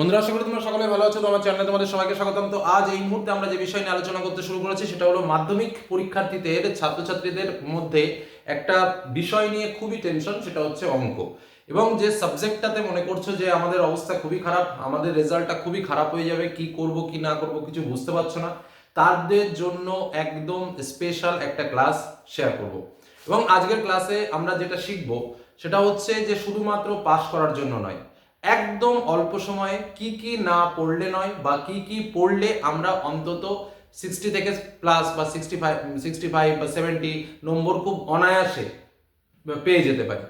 বন্ধুরা, আশা করি তোমরা সকলে ভালো আছো, তো আমার চ্যানেলে তোমাদের সবাইকে স্বাগতম। তো আজ এই মুহূর্তে আমরা যে বিষয় নিয়ে আলোচনা করতে শুরু করেছি, সেটা হলো মাধ্যমিক পরীক্ষার্থীদের, ছাত্রছাত্রীদের মধ্যে একটা বিষয় নিয়ে খুবই টেনশন সেটা হচ্ছে অঙ্ক। এবং যে সাবজেক্টটাতে মনে করছ যে আমাদের অবস্থা খুবই খারাপ, আমাদের রেজাল্টটা খুবই খারাপ হয়ে যাবে, কি করব, কি না করব, কিছু বুঝতে পারছ না, তাদের জন্য একদম স্পেশাল একটা ক্লাস শেয়ার করব। এবং আজকের ক্লাসে আমরা যেটা শিখব, সেটা হচ্ছে যে শুধুমাত্র পাস করার জন্য নয় একদম অল্প সময়ে কি কি না পড়লে নয় বা কি কি পড়লে আমরা অন্তত সিক্সটি থেকে প্লাস বা সিক্সটি ফাইভ সিক্সটি ফাইভ বা সেভেন্টি নম্বর খুব অনায়াসে পেয়ে যেতে পারি।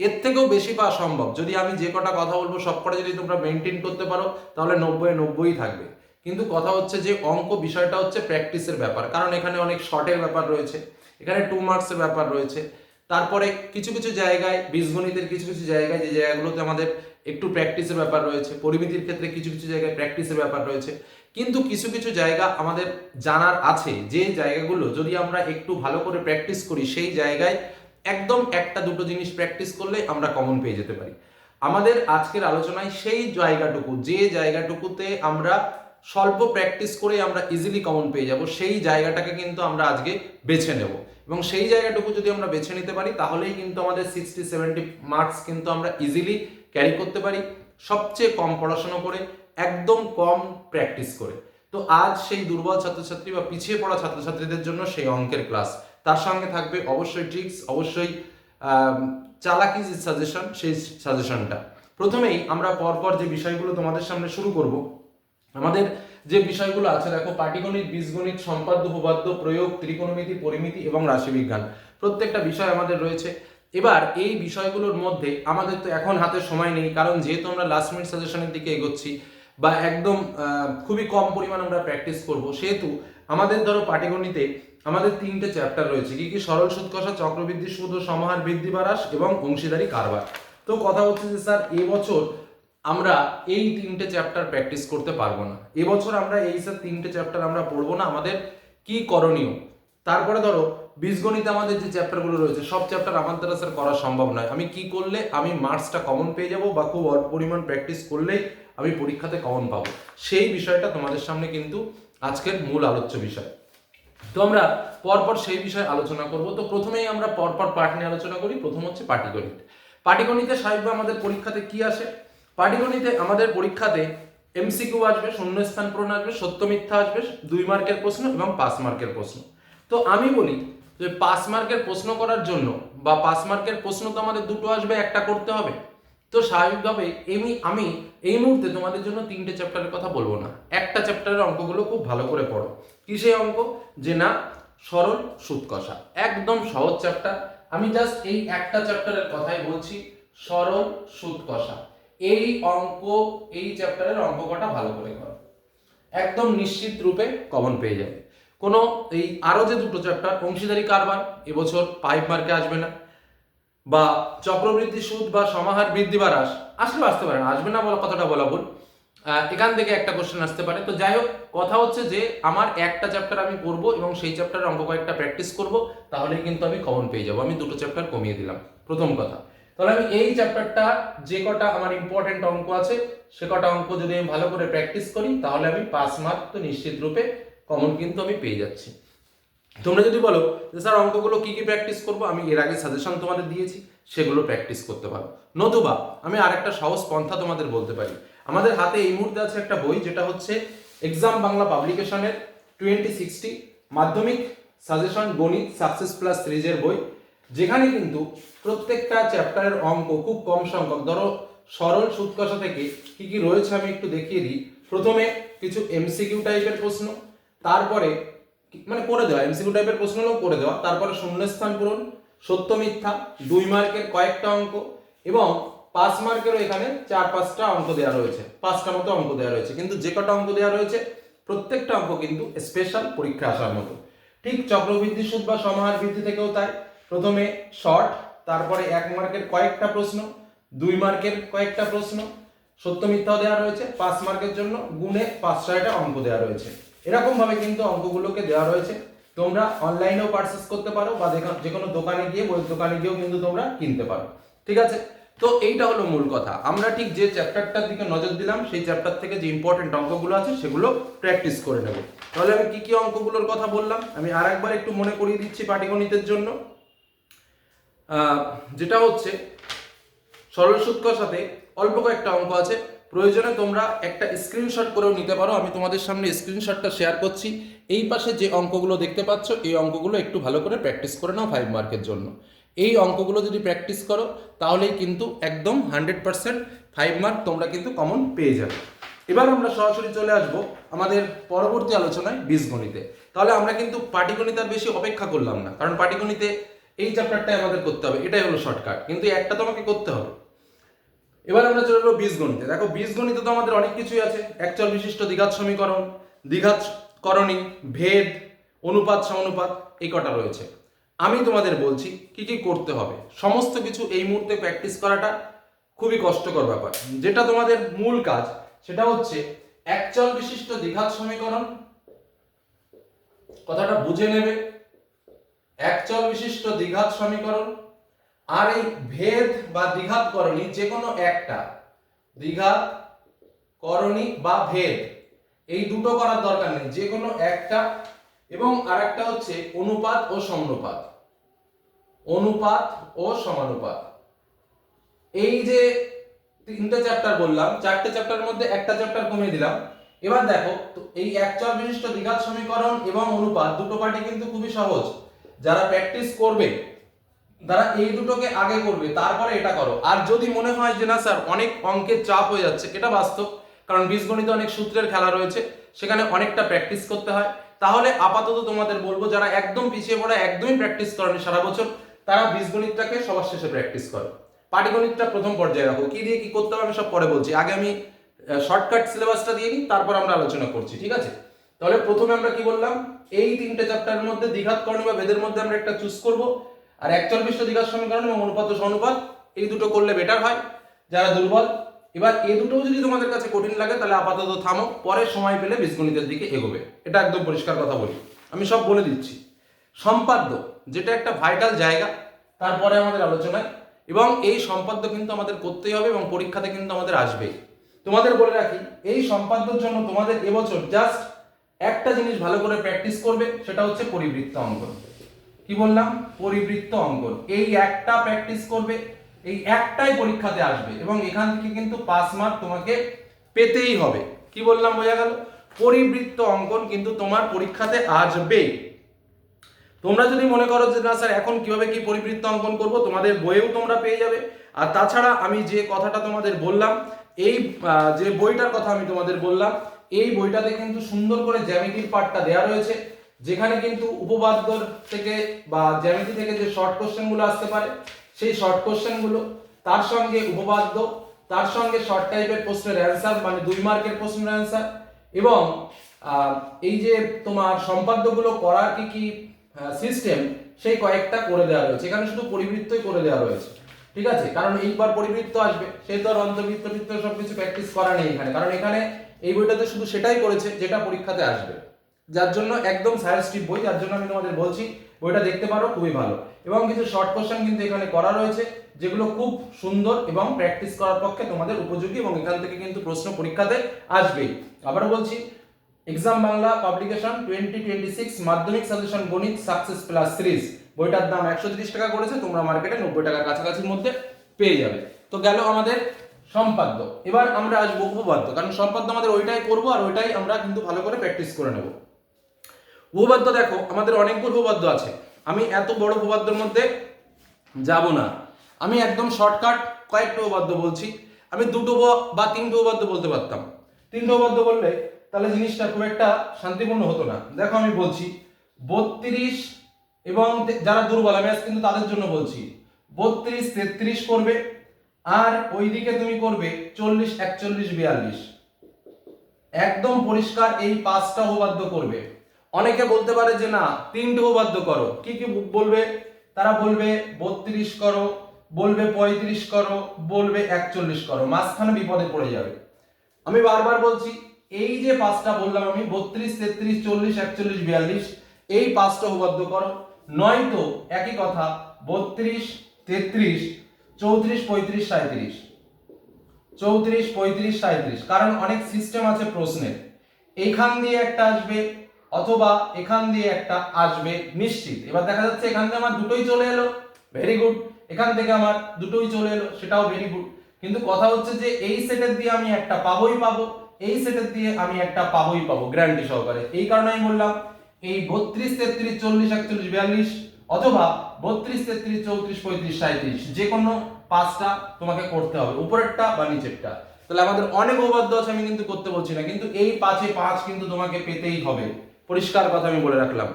এর থেকেও বেশি পাওয়া সম্ভব। যদি আমি যে কটা কথা বলব, সব কটা যদি তোমরা মেনটেন করতে পারো, তাহলে নব্বই নব্বই থাকবে। কিন্তু কথা হচ্ছে যে অঙ্ক বিষয়টা হচ্ছে প্র্যাকটিসের ব্যাপার। কারণ এখানে অনেক শর্টের ব্যাপার রয়েছে। এখানে টু মার্কসের ব্যাপার রয়েছে। তারপরে কিছু কিছু জায়গায়, বীজগণিতের কিছু কিছু জায়গায় যে জায়গাগুলোতে আমাদের একটু প্র্যাকটিসের ব্যাপার রয়েছে, পরিমিতির ক্ষেত্রে কিছু কিছু জায়গায় প্র্যাকটিসের ব্যাপার রয়েছে। কিন্তু কিছু কিছু জায়গা আমাদের জানার আছে, যে জায়গাগুলো যদি আমরা একটু ভালো করে প্র্যাকটিস করি, সেই জায়গায় একদম একটা দুটো জিনিস প্র্যাকটিস করলে আমরা কমন পেয়ে যেতে পারি। আমাদের আজকের আলোচনায় সেই জায়গাটুকু, যে জায়গাটুকুতে আমরা স্বল্প প্র্যাকটিস করে আমরা ইজিলি কমন পেয়ে যাব, সেই জায়গাটাকে কিন্তু আমরা আজকে বেছে নেব। এবং সেই জায়গাটুকু যদি আমরা বেছে নিতে পারি, তাহলেই কিন্তু আমাদের সিক্সটি সেভেন্টি মার্কস কিন্তু আমরা ইজিলি ক্যারি করতে পারি, সবচেয়ে কম পড়াশোনা করে, একদম কম প্র্যাকটিস করে। তো আজ সেই দুর্বল ছাত্রছাত্রী বা পিছিয়ে পড়া ছাত্রছাত্রীদের জন্য সেই অঙ্কের ক্লাস তার সঙ্গে থাকবে অবশ্যই ট্রিক্স অবশ্যই চালাকি যে সাজেশন সেই সাজেশনটা প্রথমেই আমরা পরপর যে বিষয়গুলো তোমাদের সামনে শুরু করব, আমাদের যে বিষয়গুলো আছে, দেখো, পাটিগণিত, বীজগণিত, সম্পাদ্য উপপাদ্য প্রয়োগ, ত্রিকোণমিতি, পরিমিতি এবং রাশিবিজ্ঞান। প্রত্যেকটা বিষয় আমাদের রয়েছে। এবার এই বিষয়গুলোর মধ্যে আমাদের তো এখন হাতে সময় নেই, কারণ যেহেতু আমরা লাস্ট মিনিট সাজেশনের দিকে এগোচ্ছি বা একদম খুবই কম পরিমাণ আমরা প্র্যাকটিস করব, সেহেতু আমাদের ধরো পাটিগণিতে আমাদের তিনটে চ্যাপ্টার রয়েছে। কি কি? সরল সুদ কষা, চক্রবৃদ্ধি সুদ ও সমাহার বৃদ্ধি বারাস এবং অংশীদারি কারবার। তো কথা হচ্ছে যে, স্যার এবছর আমরা এই তিনটে চ্যাপ্টার প্র্যাকটিস করতে পারব না। এবছর আমরা এই স্যার তিনটে চ্যাপ্টার আমরা পড়ব না, আমাদের কি করণীয়? তারপরে ধরো, বীজগণিতে আমাদের যে চ্যাপ্টারগুলো রয়েছে, সব চ্যাপ্টার আমার দ্বারা স্যার করা সম্ভব নয়। আমি কি করলে আমি মার্কসটা কমন পেয়ে যাব বা খুব অল্প পরিমাণ প্র্যাকটিস করলেই আমি পরীক্ষাতে কমন পাবো? সেই বিষয়টা তোমাদের সামনে কিন্তু আজকের মূল আলোচ্য বিষয়। তো আমরা পরপর সেই বিষয়ে আলোচনা করব। তো প্রথমেই আমরা পরপর পাঠ নিয়ে আলোচনা করি, প্রথম হচ্ছে পাটিগণিত। পাটিগণিতে সাহেব আমাদের পরীক্ষাতে কি আসে? পাটিগণিতে আমাদের পরীক্ষাতে এমসিকিউ আসবে, শূন্যস্থান পূরণ আসবে, সত্য মিথ্যা আসবে, দুই মার্কের প্রশ্ন এবং পাঁচ মার্কের প্রশ্ন। তো আমি বলি যে পাঁচ মার্কের প্রশ্ন করার জন্য বা পাঁচ মার্কের প্রশ্ন তো আমাদের দুটো আসবে, একটা করতে হবে। তো স্বাভাবিকভাবে এমনি আমি এই মুহূর্তে তোমাদের জন্য তিনটে চ্যাপ্টারের কথা বলব না। একটা চ্যাপ্টারের অঙ্কগুলো খুব ভালো করে পড়ো। কি সেই অঙ্ক? যে না, সরল সুদ কষা। একদম সহজ চ্যাপ্টার। আমি জাস্ট এই একটা চ্যাপ্টারের কথাই বলছি, সরল সুদ কষা। এই অঙ্ক, এই চ্যাপ্টারের অঙ্ক কটা ভালো করে করো। একদম নিশ্চিত রূপে কমন পেয়ে যাবে। কোনো এই আরও যে দুটো চ্যাপ্টার অংশীদারি কারবার, এবছর ফাইভ মার্কে আসবে না, বা চক্রবৃদ্ধি সুদ বা সমাহার বৃদ্ধি বা হ্রাস, আসলেও আসতে পারে না, আসবে না বলা কথাটা বলা ভুল। এখান থেকে একটা কোশ্চেন আসতে পারে। তো যাই হোক, কথা হচ্ছে যে আমার একটা চ্যাপ্টার আমি করব এবং সেই চ্যাপ্টারের অঙ্ক কয়েকটা প্র্যাকটিস করব, তাহলেই কিন্তু আমি কমন পেয়ে যাব। আমি দুটো চ্যাপ্টার কমিয়ে দিলাম। প্রথম কথা তাহলে আমি এই চ্যাপ্টারটা যে কটা আমার ইম্পর্টেন্ট অঙ্ক আছে, সে কটা অঙ্ক যদি আমি ভালো করে প্র্যাকটিস করি, তাহলে আমি পাস মার্ক তো নিশ্চিত রূপে কমন কিন্তু আমি পেয়ে যাচ্ছি। তোমরা যদি বলো যে স্যার অঙ্কগুলো কি কি প্র্যাকটিস করব, আমি এর আগে সাজেশন তোমাদের দিয়েছি, সেগুলো প্র্যাকটিস করতে পারো। নতুবা আমি আরেকটা সহজ পন্থা তোমাদের বলতে পারি। আমাদের হাতে এই মুহূর্তে আছে একটা বই, যেটা হচ্ছে এক্সাম বাংলা পাবলিকেশনের টোয়েন্টি সিক্সটি মাধ্যমিক সাজেশন গণিত সাকসেস প্লাস সিরিজের বই। যেখানে কিন্তু প্রত্যেকটা চ্যাপ্টারের অঙ্ক খুব কম সংখ্যক। ধরো, সরল সুৎকষা থেকে কি কি রয়েছে আমি একটু দেখিয়ে দিই। প্রথমে কিছু এমসিকিউ টাইপের প্রশ্ন, তারপরে মানে করে দেওয়া। এমসিকিউ টাইপের প্রশ্নগুলো করে দেওয়া। তারপরে শূন্যস্থান পূরণ, সত্য মিথ্যা, দুই মার্কের কয়েকটা অঙ্ক এবং পাঁচ মার্কেরও এখানে চার পাঁচটা অঙ্ক দেওয়া রয়েছে। পাঁচটা মতো অঙ্ক দেওয়া রয়েছে। কিন্তু যে কটা অঙ্ক দেওয়া রয়েছে, প্রত্যেকটা অঙ্ক কিন্তু স্পেশাল পরীক্ষা আসার মতো। ঠিক চক্রবৃদ্ধি সুদ বা সমাহার বৃদ্ধি থেকেও তাই। প্রথমে শর্ট তারপরে এক মার্কের কয়েকটা প্রশ্ন, দুই মার্কের কয়েকটা প্রশ্ন, সত্য মিথ্যাও দেওয়া রয়েছে, পাঁচ মার্কের জন্য গুণে পাঁচ ছয়টা অঙ্ক দেওয়া রয়েছে। এরকম ভাবে কিন্তু অঙ্কগুলোকে দেওয়া রয়েছে। তোমরা অনলাইনেও পারচেস করতে পারো বা যে কোনো দোকানে গিয়ে, বইয়ের দোকানে গিয়েও কিন্তু তোমরা কিনতে পারো। ঠিক আছে? তো এইটা হলো মূল কথা। আমরা ঠিক যে চ্যাপ্টারটার দিকে নজর দিলাম, সেই চ্যাপ্টার থেকে যে ইম্পর্টেন্ট অঙ্কগুলো আছে, সেগুলো প্র্যাকটিস করে নেব। তাহলে আমি কি কি অঙ্কগুলোর কথা বললাম? আমি আর একবার একটু মনে করিয়ে দিচ্ছি পাটিগণিতের জন্য। যেটা হচ্ছে, সরল সূত্রের সাথে অল্প কয়েকটা অঙ্ক আছে। প্রয়োজনে তোমরা একটা স্ক্রিনশট করেও নিতে পারো। আমি তোমাদের সামনে স্ক্রিনশটটা শেয়ার করছি। এই পাশে যে অঙ্কগুলো দেখতে পাচ্ছ, এই অঙ্কগুলো একটু ভালো করে প্র্যাকটিস করে নাও ফাইভ মার্কের জন্য। এই অঙ্কগুলো যদি প্র্যাকটিস করো, তাহলেই কিন্তু একদম হান্ড্রেড পার্সেন্ট ফাইভ মার্ক তোমরা কিন্তু কমন পেয়ে যাবে। এবার আমরা সরাসরি চলে আসব আমাদের পরবর্তী আলোচনায় বীজগণিতে। তাহলে আমরা কিন্তু পাটিগণিত আর বেশি অপেক্ষা করলাম না, কারণ পাটিগণিতে এই চ্যাপ্টারটাই আমাদের করতে হবে, এটাই হলো শর্টকাট কিন্তু একটা তোমাকে করতে হবে। এবার আমরা চলে যাব বীজগণিতে। দেখো, বীজগণিতে তো আমাদের অনেক কিছুই আছে। একচল বিশিষ্ট দ্বিঘাত সমীকরণ, দ্বিঘাত করণী, ভেদ, অনুপাত, সমানুপাত, এই কটা রয়েছে। আমি তোমাদের বলছি, কি কি করতে হবে? সমস্ত কিছু এই মুহূর্তে প্র্যাকটিস করাটা খুবই কষ্টকর ব্যাপার। যেটা তোমাদের মূল কাজ, সেটা হচ্ছে একচল বিশিষ্ট দ্বিঘাত সমীকরণ, কথাটা বুঝে নেবে একচল বিশিষ্ট দ্বিঘাত সমীকরণ, আর এই ভেদ বা দ্বিঘাত করণী যে কোনো একটা, দ্বিঘাত, করণী বা ভেদ, এই দুটো করার দরকার নেই যে কোনো একটা এবং আরেকটা হচ্ছে অনুপাত ও সমানুপাত। অনুপাত ও সমানুপাত। এই যে তিনটে চ্যাপ্টার বললাম, চারটে চ্যাপ্টারের মধ্যে একটা চ্যাপ্টার কমিয়ে দিলাম, এবার দেখো এই একচল বিশিষ্ট দ্বিঘাত সমীকরণ এবং অনুপাত দুটো পার্টি কিন্তু খুবই সহজ। যারা প্র্যাকটিস করবে, তারা এই দুটোকে আগে করবে, তারপরে এটা করো। আর যদি মনে হয় যে না স্যার, অনেক অঙ্কের চাপ হয়ে যাচ্ছে, এটা বাস্তব। কারণ বীজগণিতে অনেক সূত্রের খেলা রয়েছে, সেখানে অনেকটা প্র্যাকটিস করতে হয়। তাহলে আপাতত তোমাদের বলব, যারা একদম পিছিয়ে পড়ে, একদমই প্র্যাকটিস করেনি সারা বছর, তারা বীজগণিতটাকে সবার শেষে প্র্যাকটিস করো। পাটিগণিতটা প্রথম পর্যায়ে রাখো। কি দিয়ে কি করতে হবে, আমি সব পরে বলছি। আগে আমি শর্টকাট সিলেবাসটা দিয়ে নিই, তারপর আমরা আলোচনা করছি, ঠিক আছে? তাহলে প্রথমে আমরা কি বললাম? এই তিনটে চ্যাপ্টারের মধ্যে দ্বিঘাত করণী বা ভেদের মধ্যে আমরা একটা চুজ করব। আর একচল বিশ্ব দ্বিঘাত সমীকরণ এবং অনুপাত ও সমানুপাত এই দুটো করলে বেটার হয়, যারা দুর্বল। এবার এই দুটোও যদি তোমাদের কাছে কঠিন লাগে, তাহলে আপাতত থামো, পরে সময় পেলে বীজগণিতের দিকে এগোবে। এটা একদম পরিষ্কার কথা বলি। আমি সব বলে দিচ্ছি। সম্পাদ্য, যেটা একটা ভাইটাল জায়গা, তারপরে আমাদের আলোচনায়। এবং এই সম্পাদ্য কিন্তু আমাদের করতেই হবে এবং পরীক্ষাতে কিন্তু আমাদের আসবেই। তোমাদের বলে রাখি, এই সম্পাদ্যর জন্য তোমাদের এবছর জাস্ট একটা জিনিস ভালো করে প্র্যাকটিস করবে, সেটা হচ্ছে পরিবৃত্ত অঙ্কন। কি বললাম? পরিবৃত্ত অঙ্কন। এই একটা প্র্যাকটিস করবে, এই একটাই পরীক্ষাতে আসবে এবং এখান থেকে কিন্তু পাস মার্ক তোমাকে পেতেই হবে। কি বললাম, বোঝা গেল? পরিবৃত্ত অঙ্কন কিন্তু তোমার পরীক্ষাতে আসবেই তোমরা যদি মনে করো যে, না, স্যার, এখন কীভাবে কি পরিবৃত্ত অঙ্কন করব? তোমাদের বইয়েও তোমরা পেয়ে যাবে। আর তাছাড়া আমি যে কথাটা তোমাদের বললাম, এই যে বইটার কথা আমি তোমাদের বললাম এই বইটাতে কিন্তু সুন্দর করে জ্যামিতির পার্টটা দেওয়া রয়েছে, যেখানে কিন্তু উপপাদ্য থেকে বা জ্যামিতি থেকে যে শর্ট কোশ্চেনগুলো আসতে পারে, সেই শর্ট কোশ্চেনগুলো তার সঙ্গে উপপাদ্য তার সঙ্গে শর্ট টাইপের প্রশ্নের অ্যান্সার মানে দুই মার্কের প্রশ্নের অ্যান্সার এবং এই যে তোমার সম্পাদ্যগুলো করার কি কি সিস্টেম সেই কয়েকটা করে দেওয়া রয়েছে। এখানে শুধু পরিবৃত্তই করে দেওয়া রয়েছে। ঠিক আছে? কারণ এইবার পরিবৃত্ত আসবে সেই তো আর অন্তর্বৃত্ত বৃত্ত সবকিছু প্র্যাকটিস করা নেই এখানে। কারণ এখানে এই বইটাতে শুধু সেটাই করেছে যেটা পরীক্ষাতে আসবে। যার জন্য একদম সায়েন্সটিভ বই, যার জন্য আমি তোমাদের বলছি, বইটা দেখতে পারো, খুবই ভালো। এবং কিছু শর্ট কোশ্চেন কিন্তু এখানে করা রয়েছে, যেগুলো খুব সুন্দর এবং প্র্যাকটিস করার পক্ষে তোমাদের উপযোগী এবং এখান থেকে কিন্তু প্রশ্ন পরীক্ষাতে আসবেই। আবারও বলছি exam Bangla publication twenty twenty six মাধ্যমিক সাজেশন গণিত সাকসেস প্লাস সিরিজ বইটার দাম একশো তিরিশ টাকা করেছে, তোমরা মার্কেটে নব্বই টাকার কাছাকাছির মধ্যে পেয়ে যাবে। তো গেল আমাদের সম্পাদ্য। এবার আমরা আসব উপপাদ্য, কারণ সম্পাদ্য আমাদের ওইটাই করব আর ওইটাই আমরা কিন্তু ভালো করে প্র্যাকটিস করে নেব। উপপাদ্য দেখো, আমাদের অনেকগুলো উপপাদ্য আছে। আমি এত বড় উপপাদ্যের মধ্যে যাব না। আমি একদম শর্টকাট কয়েকটা উপপাদ্য বলছি। আমি দুটো ব- তিনটে উপপাদ্য বলতে পারতাম। তিনটে উপপাদ্য বললে তাহলে জিনিসটা খুব একটা শান্তিপূর্ণ হতো না। দেখো আমি বলছি, বত্রিশ এবং যারা দুর্বল, আমি আজ কিন্তু তাদের জন্য বলছি, বত্রিশ তেত্রিশ করবে। আর ওইদিকে তুমি করবে চল্লিশ, একচল্লিশ, বিয়াল্লিশ। একদম পরিষ্কার এই পাঁচটা উপপাদ্য করবে। অনেকে বলতে পারে যে না, তিনটে উপপাদ্য করো। কি কি বলবে? তারা বলবে বত্রিশ করো, বলবে পঁয়ত্রিশ করো, বলবে একচল্লিশ করো। মাঝখানে বিপদে পড়ে যাবে। আমি বারবার বলছি, এই যে পাঁচটা বললাম আমি, বত্রিশ, তেত্রিশ, চল্লিশ, একচল্লিশ, বিয়াল্লিশ, এই পাঁচটা উপপাদ্য করো। নয়তো একই কথা, বত্রিশ, তেত্রিশ চৌত্রিশ, পঁয়ত্রিশ সাঁত্রিশ চৌত্রিশ, পঁয়ত্রিশ সাঁত্রিশ কারণ অনেক সিস্টেম আছে প্রশ্নের। এইখান দিয়ে একটা আসবে অথবা এখান দিয়ে একটা আসবে নিশ্চিত। এবার দেখা যাচ্ছে এখান থেকে আমার দুটোই চলে এলো। ভেরি গুড এখান থেকে আমার দুটোই চলে এলো। সেটাও ভেরি গুড কিন্তু কথা হচ্ছে যে এই সেটের দিয়ে আমি একটা পাবোই পাবো। এই সেটের দিয়ে আমি একটা পাবোই পাবো। গ্যারান্টি সহকারে। এই কারণে আমি বললাম, এই বত্রিশ, তেত্রিশ, চল্লিশ, একচল্লিশ, বিয়াল্লিশ অথবা বত্রিশ, তেত্রিশ, চৌত্রিশ, পঁয়ত্রিশ সাঁত্রিশ যে কোনো পাঁচটা তোমাকে করতে হবে, উপরেরটা বা নিচেরটা। তাহলে আমাদের অনেক উপপাদ্য আছে, আমি কিন্তু করতে বলছি না, কিন্তু এই পাঁচে পাঁচ কিন্তু তোমাকে পেতেই হবে। পরিষ্কার কথা আমি বলে রাখলাম।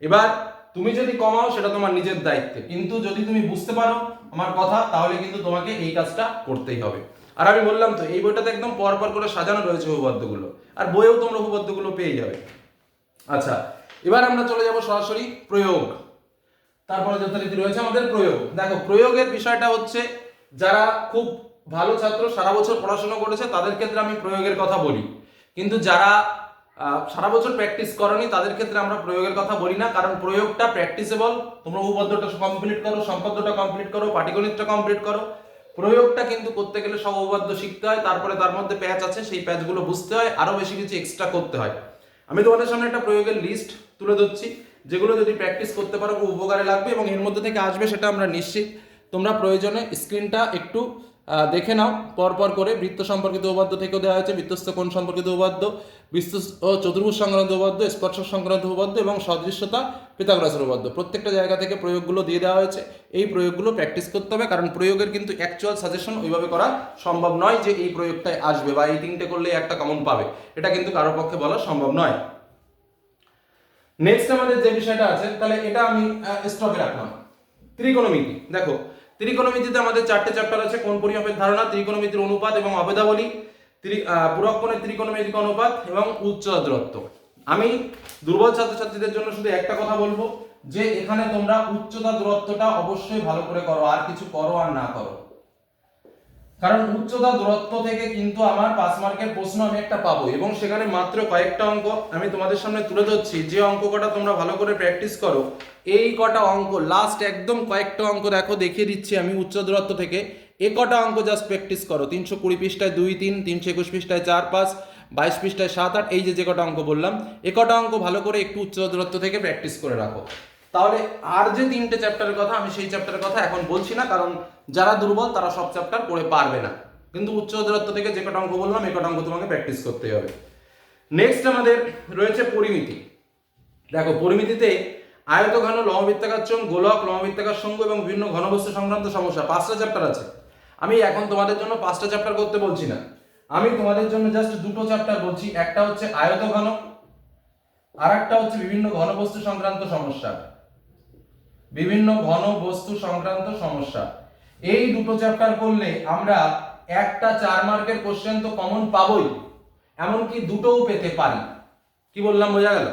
এবার তুমি যদি কমাও, সেটা তোমার নিজের দায়িত্বে। কিন্তু যদি তুমি বুঝতে পারো আমার কথা, তাহলে কিন্তু তোমাকে এই কাজটা করতেই হবে। আর আমি বললাম তো, এই বইটাতে একদম পর পর করে সাজানো রয়েছে উপপাদ্যগুলো। আর বইয়েও তোমরা উপপাদ্যগুলো পেয়ে যাবে। আচ্ছা এবার আমরা চলে যাব সরাসরি প্রয়োগ। তারপরে যথারীতি রয়েছে আমাদের প্রয়োগ। দেখো, প্রয়োগের বিষয়টা হচ্ছে যারা খুব ভালো ছাত্র, সারা বছর পড়াশোনা করেছে, তাদের ক্ষেত্রে আমি প্রয়োগের কথা বলি। কিন্তু যারা সারা বছর প্র্যাকটিস করনি, তাদের ক্ষেত্রে আমরা প্রয়োগের কথা বলি না, কারণ প্রয়োগটা প্র্যাকটিসেবল তোমরা উপপাদ্যটা কমপ্লিট করো, সম্পাদ্যটা কমপ্লিট করো, পাটিগণিতটা কমপ্লিট করো। প্রয়োগটা কিন্তু করতে গেলে সব উপপাদ্য শিখতে হয়, তারপরে তার মধ্যে প্যাচ আছে, সেই প্যাচগুলো বুঝতে হয় আরও বেশি কিছু এক্সট্রা করতে হয়। আমি তোমাদের সামনে একটা প্রয়োগের লিস্ট তুলে ধরছি। যেগুলো যদি প্র্যাকটিস করতে পারো, খুব উপকারে লাগবে এবং এর মধ্যে থেকে আসবে সেটা আমরা নিশ্চিত। তোমরা প্রয়োজনে স্ক্রিনটা একটু দেখে নাও পর পর করে বৃত্ত সম্পর্কিত উপাদ্য থেকেও দেওয়া হয়েছে বৃত্তস্থ কোণ সম্পর্কিত উপাদ্য বৃত্ত ও চতুর্ভুজ সংক্রান্ত উপাদ্য, স্পর্শ সংক্রান্ত উপাদ্য এবং সদৃশ্যতা পিতাগ্রাসের উপাদ্য। প্রত্যেকটা জায়গা থেকে প্রয়োগগুলো দিয়ে দেওয়া হয়েছে। এই প্রয়োগগুলো প্র্যাকটিস করতে হবে, কারণ প্রয়োগের কিন্তু অ্যাকচুয়াল সাজেশন ওইভাবে করা সম্ভব নয় যে এই প্রয়োগটাই আসবে বা এই তিনটে করলে একটা কমন পাবে। এটা কিন্তু কারোর পক্ষে বলা সম্ভব নয়। নেক্সট আমাদের যে বিষয়টা আছে, তাহলে এটা আমি স্টপে রাখলাম। ত্রিকোণমিতি, দেখো, ত্রিকোণমিতিতে আমাদের চারটে চ্যাপ্টার আছে, কোন পরিমাপের ধারণা? ত্রিকোণমিতির অনুপাত এবং অবেদাবলী ত্রি পুরক্ষণের ত্রিকোণমিতিক অনুপাত এবং উচ্চতা দূরত্ব। আমি দুর্বল ছাত্রছাত্রীদের জন্য শুধু একটা কথা বলব, যে এখানে তোমরা উচ্চতা দূরত্বটা অবশ্যই ভালো করে করো, আর কিছু করো আর না করো। কারণ উচ্চতা দূরত্ব থেকে কিন্তু আমার পাঁচ মার্কের প্রশ্ন আমি একটা পাবো এবং সেখানে মাত্র কয়েকটা অঙ্ক আমি তোমাদের সামনে তুলে ধরছি। যে অঙ্ক কটা তোমরা ভালো করে প্র্যাকটিস করো, এই কটা অঙ্ক লাস্ট একদম কয়েকটা অঙ্ক দেখো, দেখিয়ে দিচ্ছি আমি উচ্চ দূরত্ব থেকে। এ কটা অঙ্ক জাস্ট প্র্যাকটিস করো, তিনশো কুড়ি পৃষ্ঠায় দুই, তিন, তিনশো একুশ পৃষ্ঠায় চার, পাঁচ, বাইশ পৃষ্ঠায় সাত, আট, এই যে যে কটা অঙ্ক বললাম, এ কটা অঙ্ক ভালো করে একটু উচ্চ দূরত্ব থেকে প্র্যাকটিস করে রাখো। তাহলে আর যে তিনটে চ্যাপ্টারের কথা, আমি সেই চ্যাপ্টারের কথা এখন বলছি না, কারণ যারা দুর্বল, তারা সব চ্যাপ্টার পড়ে পারবে না। কিন্তু উচ্চ দূরত্ব থেকে যে কটা অঙ্ক বললাম, এই কটা অঙ্ক তোমাকে প্র্যাকটিস করতে হবে। নেক্সট আমাদের রয়েছে পরিমিতি। দেখো, পরিমিতিতে আয়ত ঘন লমবৃত্তাকার চোঙ গোলক লমবৃত্তাকার সঙ্গ এবং বিভিন্ন ঘনবস্তু সংক্রান্ত সমস্যা। পাঁচটা চ্যাপ্টার আছে। আমি এখন তোমাদের জন্য পাঁচটা চ্যাপ্টার করতে বলছি না। আমি তোমাদের জন্য জাস্ট দুটো চ্যাপ্টার বলছি। একটা হচ্ছে আয়ত ঘন আর একটা হচ্ছে বিভিন্ন ঘনবস্তু সংক্রান্ত সমস্যা। বিভিন্ন ঘন বস্তু সংক্রান্ত সমস্যা। এই দুটো চ্যাপ্টার করলে আমরা একটা চার মার্কের কোশ্চেন তো কমন পাবই, এমনকি দুটোও পেতে পারি। কি বললাম, বোঝা গেল?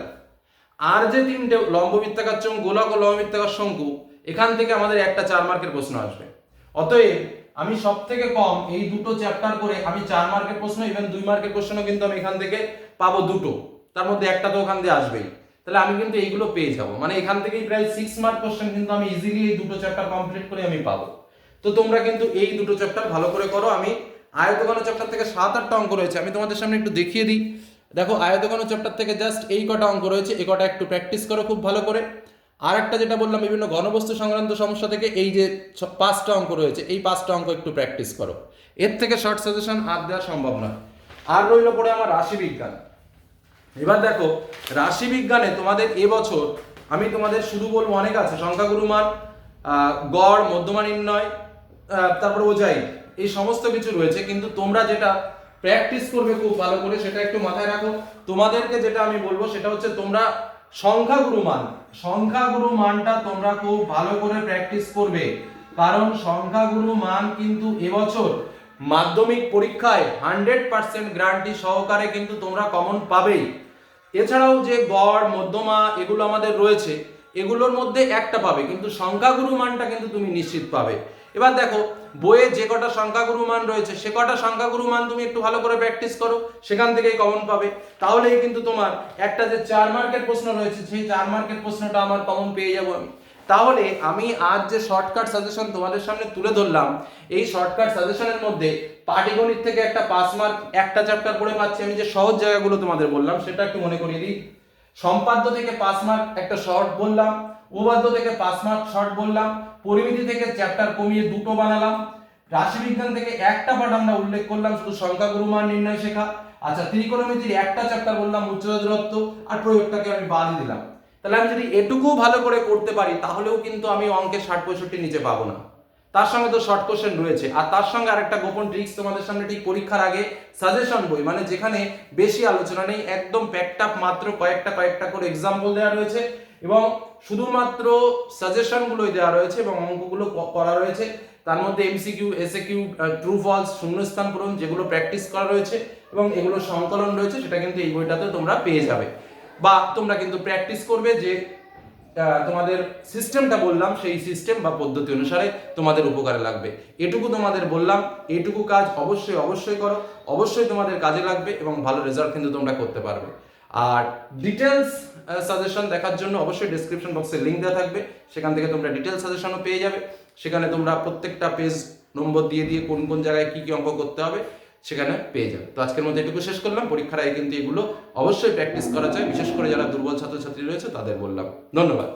আর যে তিনটে লম্ববৃত্তাকার চোঙ গোলক ও লম্ববৃত্তাকার শঙ্কু এখান থেকে আমাদের একটা চার মার্কের প্রশ্ন আসবে। অতএব, আমি সব থেকে কম এই দুটো চ্যাপ্টার করে আমি চার মার্কের প্রশ্ন ইভেন দুই মার্কের প্রশ্নও কিন্তু আমি এখান থেকে পাবো দুটো। তার মধ্যে একটা তো ওখান দিয়ে আসবেই। তাহলে আমি কিন্তু এইগুলো পেয়ে যাব। মানে এখান থেকেই প্রায় সিক্স মার্ক কোশ্চেন কিন্তু আমি ইজিলি এই দুটো চ্যাপ্টার কমপ্লিট করে আমি পাবো। তো তোমরা কিন্তু এই দুটো চ্যাপ্টার ভালো করে করো। আমি আয়তঘন চ্যাপ্টার থেকে সাত আটটা অঙ্ক রয়েছে। আমি তোমাদের সামনে একটু দেখিয়ে দিই। দেখো আয়তঘন চ্যাপ্টার থেকে জাস্ট এই কটা অঙ্ক রয়েছে। এই কটা একটু প্র্যাকটিস করো খুব ভালো করে। আর একটা যেটা বললাম, বিভিন্ন ঘনবস্তু সংক্রান্ত সমস্যা থেকে এই যে পাঁচটা অঙ্ক রয়েছে, এই পাঁচটা অঙ্ক একটু প্র্যাকটিস করো। এর থেকে শর্ট সাজেশন আর দেওয়া সম্ভব নয়। আর রইল পড়ে আমার রাশি বিজ্ঞান এবার দেখো রাশি বিজ্ঞানে তোমাদের এবছর আমি তোমাদের শুধু বলব অনেক আছে। সংখ্যাগুরু মান গড় মধ্যমা নির্ণয় তারপর ওজাই এই সমস্ত কিছু রয়েছে। কিন্তু তোমরা যেটা প্র্যাকটিস করবে খুব ভালো করে, সেটা একটু মাথায় রাখো। তোমাদেরকে যেটা আমি বলব, সেটা হচ্ছে তোমরা সংখ্যাগুরু মান সংখ্যাগুরু মানটা তোমরা খুব ভালো করে প্র্যাকটিস করবে। কারণ সংখ্যাগুরু মান কিন্তু এবছর মাধ্যমিক পরীক্ষায় হান্ড্রেড পার্সেন্ট গ্যারান্টি সহকারে কিন্তু তোমরা কমন পাবেই। এছাড়াও যে গড়, মধ্যমা এগুলো আমাদের রয়েছে, এগুলোর মধ্যে একটা পাবে, কিন্তু সংখ্যাগুরু মানটা কিন্তু তুমি নিশ্চিত পাবে। এবার দেখো, বইয়ে যে কটা সংখ্যাগুরু মান রয়েছে, সে কটা সংখ্যাগুরু মান তুমি একটু ভালো করে প্র্যাকটিস করো, সেখান থেকেই কমন পাবে। তাহলেই কিন্তু তোমার একটা যে চার মার্কের প্রশ্ন রয়েছে, সেই চার মার্কের প্রশ্নটা আমার কমন পেয়ে যাব আমি। তাহলে আমি আজ যে শর্টকাট সাজেশন তোমাদের সামনে তুলে ধরলাম, এই শর্টকাট সাজেশনের মধ্যে পাটিগণিত থেকে একটা পাস মার্ক একটা চ্যাপ্টার করে পাচ্ছি আমি যে সহজ জায়গাগুলো তোমাদের বললাম, সেটা একটু মনে করিয়ে দিই। সম্পাদ্য থেকে পাস মার্ক একটা শর্ট বললাম, উপাদ্য থেকে পাস মার্ক শর্ট বললাম, পরিমিতি থেকে চ্যাপ্টার কমিয়ে দুটো বানালাম, রাশিবিজ্ঞান থেকে একটা পাঠ আমরা উল্লেখ করলাম, শুধু সংখ্যা গুরুমান নির্ণয় শেখা। আচ্ছা ত্রিকোণমিতির একটা চ্যাপ্টার বললাম উচ্চতা দূরত্ব আর প্রয়োগটাকে আমি বাদ দিলাম। তাহলে আমি যদি এটুকু ভালো করে করতে পারি, তাহলেও কিন্তু আমি অঙ্কে ষাট পঁয়ষট্টি নিচে পাবো না। তার সঙ্গে তো শর্ট কোশ্চেন রয়েছে। আর তার সঙ্গে আরেকটা গোপন ট্রিক্স তোমাদের সামনে ঠিক পরীক্ষার আগে সাজেশন বই মানে যেখানে বেশি আলোচনা নেই, একদম প্যাকটাপ মাত্র কয়েকটা কয়েকটা করে এক্সাম্পল দেওয়া রয়েছে এবং শুধুমাত্র সাজেশনগুলোই দেওয়া রয়েছে এবং অঙ্কগুলো করা রয়েছে। তার মধ্যে এমসিকিউ এসএকিউ ট্রু ফলস শূন্যস্থান পূরণ যেগুলো প্র্যাকটিস করা রয়েছে এবং এগুলো সংকলন রয়েছে, সেটা কিন্তু এই বইটাতে তোমরা পেয়ে যাবে। বা তোমরা কিন্তু প্র্যাকটিস করবে যে তোমাদের সিস্টেমটা বললাম, সেই সিস্টেম বা পদ্ধতি অনুসারে তোমাদের উপকারে লাগবে। এটুকু তোমাদের বললাম এইটুকু কাজ অবশ্যই অবশ্যই করো, অবশ্যই তোমাদের কাজে লাগবে এবং ভালো রেজাল্ট কিন্তু তোমরা করতে পারবে। আর ডিটেলস সাজেশন দেখার জন্য অবশ্যই ডিসক্রিপশন বক্সে লিঙ্ক দেওয়া থাকবে। সেখান থেকে তোমরা ডিটেলস সাজেশনও পেয়ে যাবে। সেখানে তোমরা প্রত্যেকটা পেজ নম্বর দিয়ে দিয়ে কোন কোন জায়গায় কি কি অঙ্ক করতে হবে। সেখানে পেয়ে যাবে। তো আজকের মধ্যে এটুকু শেষ করলাম। পরীক্ষার আগে কিন্তু এগুলো অবশ্যই প্র্যাকটিস করা যায়। বিশেষ করে যারা দুর্বল ছাত্রছাত্রী রয়েছে, তাদের বললাম। ধন্যবাদ।